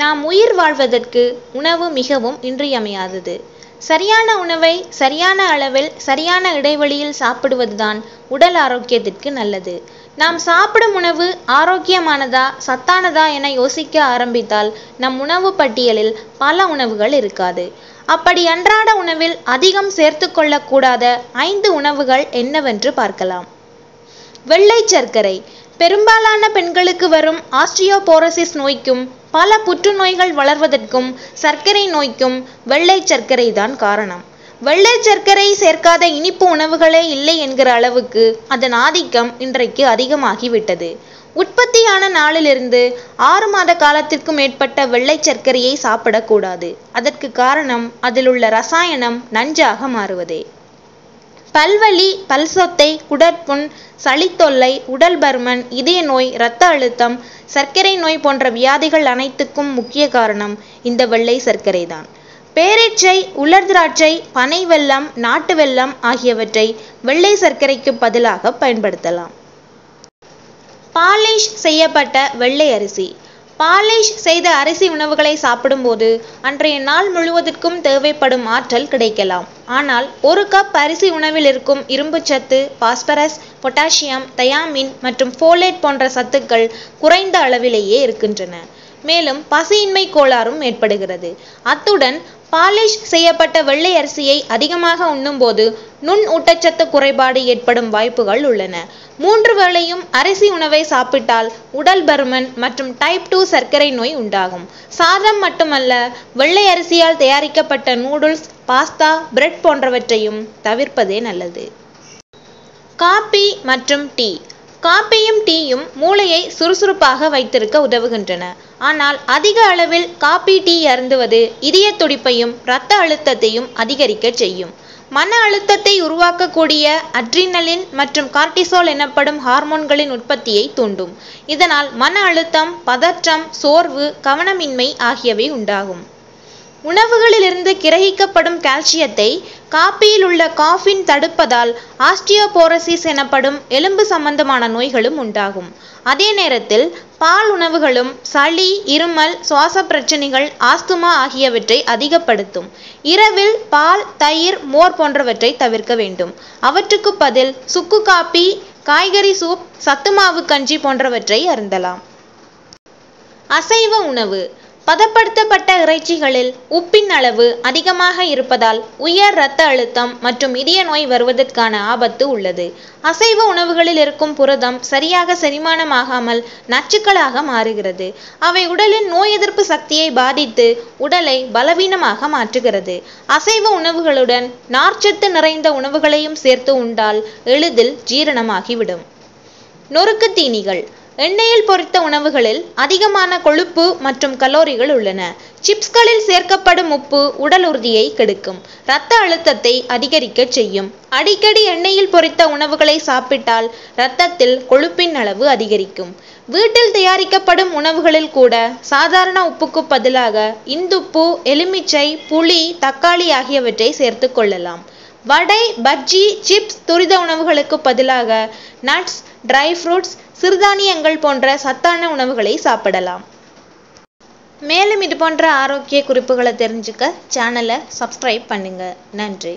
நாம் உயிர் வாழ்வதற்கு உணவு மிகவும் இன்றியமையாதது. சரியான உணவை சரியான அளவில் சரியான இடைவெளியில் சாப்பிடுவதுதான் உடல் ஆரோக்கியத்திற்கு நல்லது. நாம் சாப்பிடும் உணவு ஆரோக்கியமானதா சத்தானதா என யோசிக்க ஆரம்பித்தால் நம் உணவு பட்டியலில் பல உணவுகள் இருக்காது. அப்படி அன்றாட உணவில் அதிகம் சேர்த்து கொள்ளக்கூடாத ஐந்து உணவுகள் என்னவென்று பார்க்கலாம். வெள்ளை சர்க்கரை பெரும்பாலான பெண்களுக்கு வரும் ஆஸ்ட்ரியோபோரோசிஸ் நோய்க்கும் பல புற்றுநோய்கள் வளர்வதற்கும் சர்க்கரை நோய்க்கும் வெள்ளை சர்க்கரை தான் காரணம். வெள்ளை சர்க்கரை சேர்க்காத இனிப்பு உணவுகளே இல்லை என்கிற அளவுக்கு அதன் ஆதிக்கம் இன்றைக்கு அதிகமாகிவிட்டது. உற்பத்தியான நாளிலிருந்து ஆறு மாத காலத்திற்கு மேற்பட்ட வெள்ளை சர்க்கரையை சாப்பிடக்கூடாது. அதற்கு காரணம் அதில் உள்ள ரசாயனம் நஞ்சாக மாறுவதே. பல்வலி பல்சொத்தை குடற்புண் சளித்தொல்லை உடல் பருமன் இதய நோய் இரத்த அழுத்தம் சர்க்கரை நோய் போன்ற வியாதிகள் அனைத்துக்கும் முக்கிய காரணம் இந்த வெள்ளை சர்க்கரை தான் பேரீச்சை உலர் திராட்சை பனை வெல்லம் நாட்டு வெல்லம் ஆகியவற்றை வெள்ளை சர்க்கரைக்கு பதிலாக பயன்படுத்தலாம். பாலிஷ் செய்யப்பட்ட வெள்ளை அரிசி. பாலிஷ் செய்த அரிசி உணவுகளை சாப்பிடும்போது அன்றைய நாள் முழுவதற்கும் தேவைப்படும் ஆற்றல் கிடைக்கலாம். ஆனால் ஒரு கப் அரிசி உணவில் இருக்கும் இரும்புச்சத்து பாஸ்பரஸ் பொட்டாசியம் தயாமின் மற்றும் ஃபோலேட் போன்ற சத்துக்கள் குறைந்த அளவிலேயே இருக்கின்றன. மேலும் பசியின்மை கோளாறும் ஏற்படுகிறது. அத்துடன் பாலிஷ் செய்யப்பட்ட வெள்ளை அரிசியை அதிகமாக உண்ணும்போது நுண் ஊட்டச்சத்து குறைபாடு ஏற்படும் வாய்ப்புகள் உள்ளன. மூன்று வேளையும் அரிசி உணவை சாப்பிட்டால் உடல் பருமன் மற்றும் டைப் டூ சர்க்கரை நோய் உண்டாகும். சாதம் மட்டுமல்ல வெள்ளை அரிசியால் தயாரிக்கப்பட்ட நூடுல்ஸ் பாஸ்தா பிரெட் போன்றவற்றையும் தவிர்ப்பதே நல்லது. காபி மற்றும் டீ காப்பியும் டீயும் மூளையை சுறுசுறுப்பாக வைத்திருக்க உதவுகின்றன. ஆனால் அதிக அளவில் காப்பி டீ அருந்துவது இதய துடிப்பையும் இரத்த அழுத்தத்தையும் அதிகரிக்க செய்யும். மன அழுத்தத்தை உருவாக்கக்கூடிய அட்ரினலின் மற்றும் கார்டிசோல் எனப்படும் ஹார்மோன்களின் உற்பத்தியை தூண்டும். இதனால் மன அழுத்தம் பதற்றம் சோர்வு கவனமின்மை ஆகியவை உண்டாகும். உணவுகளிலிருந்து கிரகிக்கப்படும் கால்சியத்தை காப்பியில் உள்ள காஃபின் தடுப்பதால் ஆஸ்டியோபோரோசிஸ் எனப்படும் எலும்பு சம்பந்தமான நோய்களும் உண்டாகும். அதே நேரத்தில் பால் உணவுகளும் சளி இருமல் சுவாச பிரச்சனைகள் ஆஸ்துமா ஆகியவற்றை அதிகப்படுத்தும். இரவில் பால் தயிர் மோர் போன்றவற்றை தவிர்க்க வேண்டும். அவற்றுக்கு பதில் சுக்கு காப்பி காய்கறி சூப் சத்துமாவு கஞ்சி போன்றவற்றை அருந்தலாம். அசைவ உணவு. பதப்படுத்தப்பட்ட இறைச்சிகளில் உப்பின் அளவு அதிகமாக இருப்பதால் உயர் இரத்த அழுத்தம் மற்றும் இதய நோய் வருவதற்கான ஆபத்து உள்ளது. அசைவ உணவுகளில் இருக்கும் புரதம் சரியாக செரிமானமாகாமல் நச்சுக்களாக மாறுகிறது. அவை உடலின் நோய் எதிர்ப்பு சக்தியை பாதித்து உடலை பலவீனமாக மாற்றுகிறது. அசைவ உணவுகளுடன் நார்ச்சத்து நிறைந்த உணவுகளையும் சேர்த்து உண்டால் எளிதில் ஜீரணமாகிவிடும். நொறுக்கு தீனிகள். எண்ணெயில் பொரித்த உணவுகளில் அதிகமான கொழுப்பு மற்றும் கலோரிகள் உள்ளன. சிப்ஸ்களில் சேர்க்கப்படும் உப்பு உடல் உறுதியை கெடுக்கும். இரத்த அழுத்தத்தை அதிகரிக்க செய்யும். அடிக்கடி எண்ணெயில் பொரித்த உணவுகளை சாப்பிட்டால் இரத்தத்தில் கொழுப்பின் அளவு அதிகரிக்கும். வீட்டில் தயாரிக்கப்படும் உணவுகளில் கூட சாதாரண உப்புக்கு பதிலாக இந்துப்பு எலுமிச்சை புளி தக்காளி ஆகியவற்றை சேர்த்து கொள்ளலாம். வடை பஜ்ஜி சிப்ஸ் துரித உணவுகளுக்கு பதிலாக நட்ஸ் ட்ரை ஃப்ரூட்ஸ் சிறுதானியங்கள் போன்ற சத்தான உணவுகளை சாப்பிடலாம். மேலும் இது போன்ற ஆரோக்கிய குறிப்புகளை தெரிஞ்சுக்க சேனலை சப்ஸ்கிரைப் பண்ணுங்க. நன்றி.